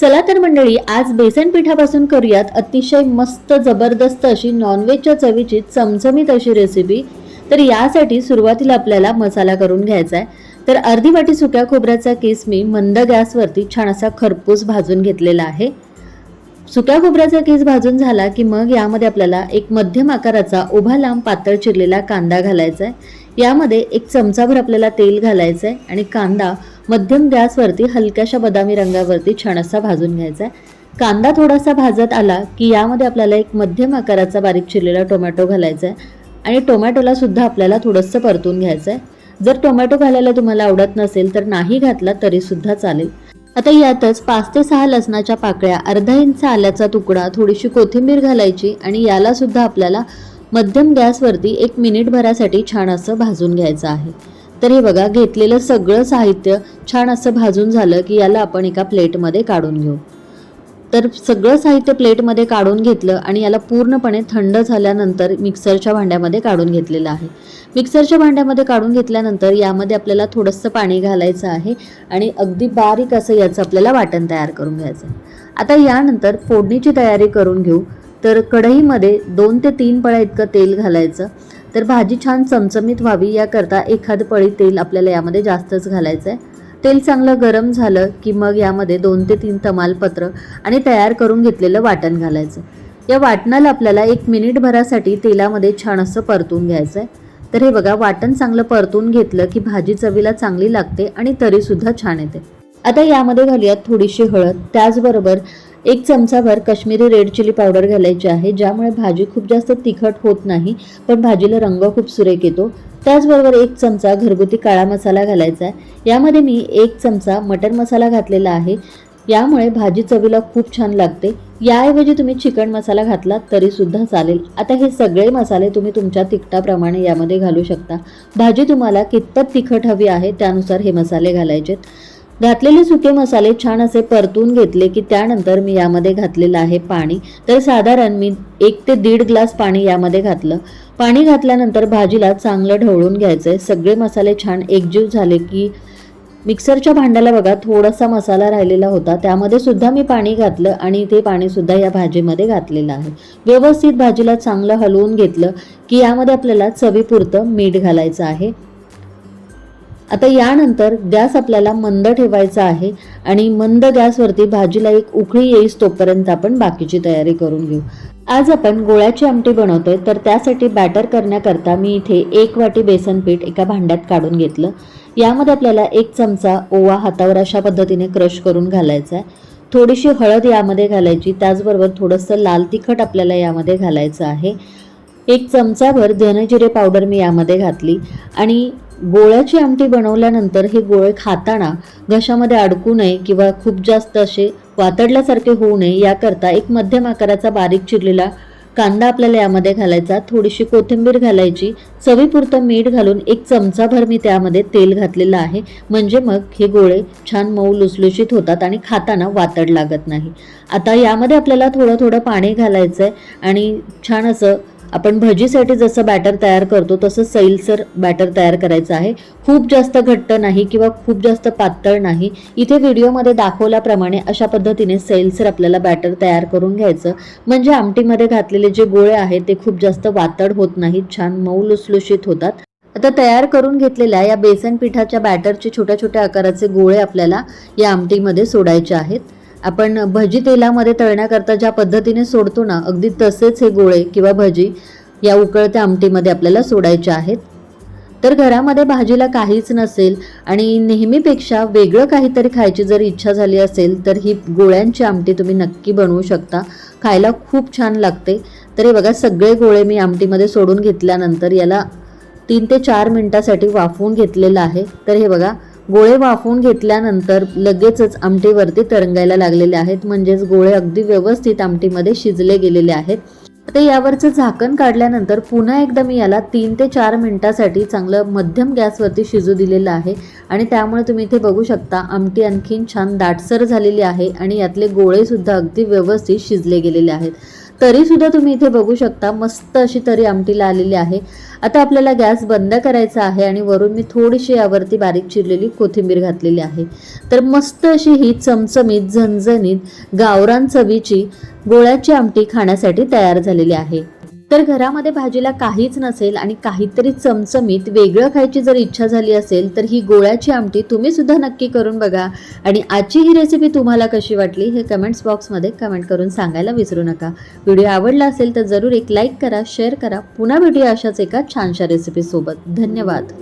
चला तर मंडळी आज बेसन पिठापासून करूयात अतिशय मस्त जबरदस्त अशी नॉनव्हेजच्या चवीची चमचमीत अशी रेसिपी तर यासाठी सुरुवातीला आपल्याला मसाला करून घ्यायचा आहे तर अर्धी वाटी सुक्या खोबऱ्याचा केस मी मंद गॅसवरती छान असा खरपूस भाजून घेतलेला आहे. सुक्या खोबऱ्याचा केस भाजून झाला की मग यामध्ये आपल्याला एक मध्यम आकाराचा उभा लांब पातळ चिरलेला कांदा घालायचा आहे यामध्ये एक चमचाभर आपल्याला तेल घालायचं आहे आणि कांदा मध्यम गॅसवरती हलक्याशा बदामी रंगावरती छान असा भाजून घ्यायचा आहे. कांदा थोडासा भाजत आला की यामध्ये आपल्याला एक मध्यम आकाराचा बारीक चिरलेला टोमॅटो घालायचा आहे. आणि टोमॅटोला सुद्धा आपल्याला थोडंसं परतून घ्यायचं आहे. जर टोमॅटो घालायला तुम्हाला आवडत नसेल तर नाही घातला तरी सुद्धा चालेल. आता यातच पाच ते सहा लसणाच्या पाकळ्या अर्धा इंच आल्याचा तुकडा थोडीशी कोथिंबीर घालायची आणि याला सुद्धा आपल्याला मध्यम गॅसवरती एक मिनिटभरासाठी छान असं भाजून घ्यायचं आहे. तर हे बघा घेतलेलं सगळं साहित्य छान असं भाजून झालं की याला आपण एका प्लेटमध्ये काढून घेऊ. तर सगळं साहित्य प्लेटमध्ये काढून घेतलं आणि याला पूर्णपणे थंड झाल्यानंतर मिक्सरच्या भांड्यामध्ये काढून घेतलेलं आहे. मिक्सरच्या भांड्यामध्ये काढून घेतल्यानंतर यामध्ये आपल्याला थोडंसं पाणी घालायचं आहे आणि अगदी बारीक असं याचं आपल्याला वाटण तयार करून घ्यायचं आहे. आता यानंतर फोडणीची तयारी करून घेऊ. तर कढईमध्ये दोन ते तीन पळ्या इतकं तेल घालायचं तर भाजी छान चमचमीत व्हावी याकरता एखाद पळी तेल आपल्याला यामध्ये जास्तच घालायचं आहे तेल चांगलं गरम झालं की मग यामध्ये दोन ते तीन तमालपत्र आणि तयार करून घेतलेलं वाटण घालायचं. या वाटणाला आपल्याला एक मिनिटभरासाठी तेलामध्ये छान असं परतून घ्यायचं आहे तर हे बघा वाटण चांगलं परतून घेतलं की भाजी चवीला चांगली लागते आणि तरीसुद्धा छान येते. आता यामध्ये घालूयात थोडीशी हळद. त्याचबरोबर एक चमचाभर काश्मीरी रेड चिली पावडर घालायची आहे ज्यामुळे भाजी खूप जास्त तिखट होत नाही पण भाजीला रंग खूप सुरेख येतो. त्याचबरोबर एक चमचा घरगुती काळा मसाला घालायचा आहे. यामध्ये मी एक चमचा मटर मसाला घातलेला आहे. यामुळे भाजी चवीला खूप छान लागते. याऐवजी तुम्ही चिकन मसाला घातला तरी सुद्धा चालेल. आता हे सगळे मसाले तुम्ही तुमच्या तिखटाप्रमाणे यामध्ये घालू शकता. भाजी तुम्हाला कितपत तिखट हवी आहे त्यानुसार हे मसाले घालायचेत. घातलेले सुके मसाले छान असे परतून घेतले की त्यानंतर मी यामध्ये घातलेलं आहे पाणी. तर साधारण मी एक ते दीड ग्लास पाणी यामध्ये घातलं. पाणी घातल्यानंतर भाजीला चांगलं ढवळून घ्यायचं आहे सगळे मसाले छान एकजीव झाले की मिक्सरच्या भांड्याला बघा थोडासा मसाला राहिलेला होता. त्यामध्ये सुद्धा मी पाणी घातलं आणि ते पाणीसुद्धा या भाजीमध्ये घातलेलं आहे. व्यवस्थित भाजीला चांगलं हलवून घेतलं की यामध्ये आपल्याला चवीपुरतं मीठ घालायचं आहे. आता यानंतर गॅस आपल्याला मंद ठेवायचा आहे आणि मंद गॅसवरती भाजीला एक उकळी येईस तोपर्यंत आपण बाकीची तयारी करून घेऊ. आज आपण गोळ्याची आमटी बनवतोय तर त्यासाठी बॅटर करण्याकरता मी इथे एक वाटी बेसन पीठ एका भांड्यात काढून घेतलं. यामध्ये आपल्याला एक चमचा ओवा हातावर अशा पद्धतीने क्रश करून घालायचा आहे. थोडीशी हळद यामध्ये घालायची त्याचबरोबर थोडंसं लाल तिखट आपल्याला यामध्ये घालायचं आहे. एक चमचाभर धनजिरे पावडर मी यामध्ये घातली आणि गोळ्याची आमटी बनवल्यानंतर हे गोळे खाताना घशामध्ये अडकू नये किंवा खूप जास्त असे वातडल्यासारखे होऊ नये याकरता एक मध्यम आकाराचा बारीक चिरलेला कांदा आपल्याला यामध्ये घालायचा. थोडीशी कोथिंबीर घालायची. चवीपुरतं मीठ घालून एक चमचाभर मी त्यामध्ये तेल घातलेलं आहे. म्हणजे मग हे गोळे छान मऊ लुसलुशीत होतात आणि खाताना वातड लागत नाही. आता यामध्ये आपल्याला थोडं थोडं पाणी घालायचं आहे आणि छान असं आपण भजीसाठी जसं बॅटर तयार करतो तसं सैलसर बॅटर तयार करायचं आहे. खूप जास्त घट्ट नाही किंवा खूप जास्त पातळ नाही. इथे व्हिडिओमध्ये दाखवल्याप्रमाणे अशा पद्धतीने सैलसर आपल्याला बॅटर तयार करून घ्यायचं. म्हणजे आमटीमध्ये घातलेले जे गोळे आहेत ते खूप जास्त वातड होत नाहीत छान मऊ लुसलुशीत होतात. आता तयार करून घेतलेल्या या बेसन पिठाच्या बॅटरचे छोट्या छोट्या आकाराचे गोळे आपल्याला या आमटीमध्ये सोडायचे आहेत. आपण भजी तेलामध्ये तळण्याकरता ज्या पद्धतीने सोडतो ना अगदी तसेच हे गोळे किंवा भजी या उकळत्या आमटीमध्ये आपल्याला सोडायचे आहेत. तर घरामध्ये भाजीला काहीच नसेल आणि नेहमीपेक्षा वेगळं काहीतरी खायची जर इच्छा झाली असेल तर ही गोळ्यांची आमटी तुम्ही नक्की बनवू शकता. खायला खूप छान लागते. तर हे बघा सगळे गोळे मी आमटीमध्ये सोडून घेतल्यानंतर याला तीन ते चार मिनटासाठी वाफवून घेतलेलं आहे. तर हे बघा गोळे वाफवून घेतल्यानंतर लगेचच आमटीवरती तरंगायला लागलेले आहेत. म्हणजेच गोळे अगदी व्यवस्थित आमटीमध्ये शिजले गेलेले आहेत. आता यावरचं झाकण काढल्यानंतर पुन्हा एकदा मी याला तीन ते चार मिनिटासाठी चांगलं मध्यम गॅसवरती शिजू दिलेलं आहे. आणि त्यामुळे तुम्ही इथे बघू शकता आमटी आणखीन छान दाटसर झालेली आहे आणि यातले गोळे सुद्धा अगदी व्यवस्थित शिजले गेलेले आहेत. तरी सुद्धा तुम्ही इथे बघू शकता मस्त अशी तरी आमटीला आलेली आहे. आता आपल्याला गॅस बंद करायचा आहे आणि वरून मी थोडीशी यावरती बारीक चिरलेली कोथिंबीर घातलेली आहे. तर मस्त अशी ही चमचमीत झणझणीत गावरान चवीची गोळ्याची आमटी खाण्यासाठी तयार झालेली आहे. तर घरामध्ये भाजीला काहीच नसेल आणि काहीतरी चमचमीत वेगळं खायची जर इच्छा झाली असेल तर ही गोळ्याची आमटी तुम्ही सुद्धा नक्की करून बघा. आणि आजची ही रेसिपी तुम्हाला कशी वाटली हे कमेंट्स बॉक्समध्ये कमेंट करून सांगायला विसरू नका. व्हिडिओ आवडला असेल तर जरूर एक लाईक करा शेअर करा. पुन्हा भेटूया अशाच एका छानशा रेसिपीसोबत धन्यवाद.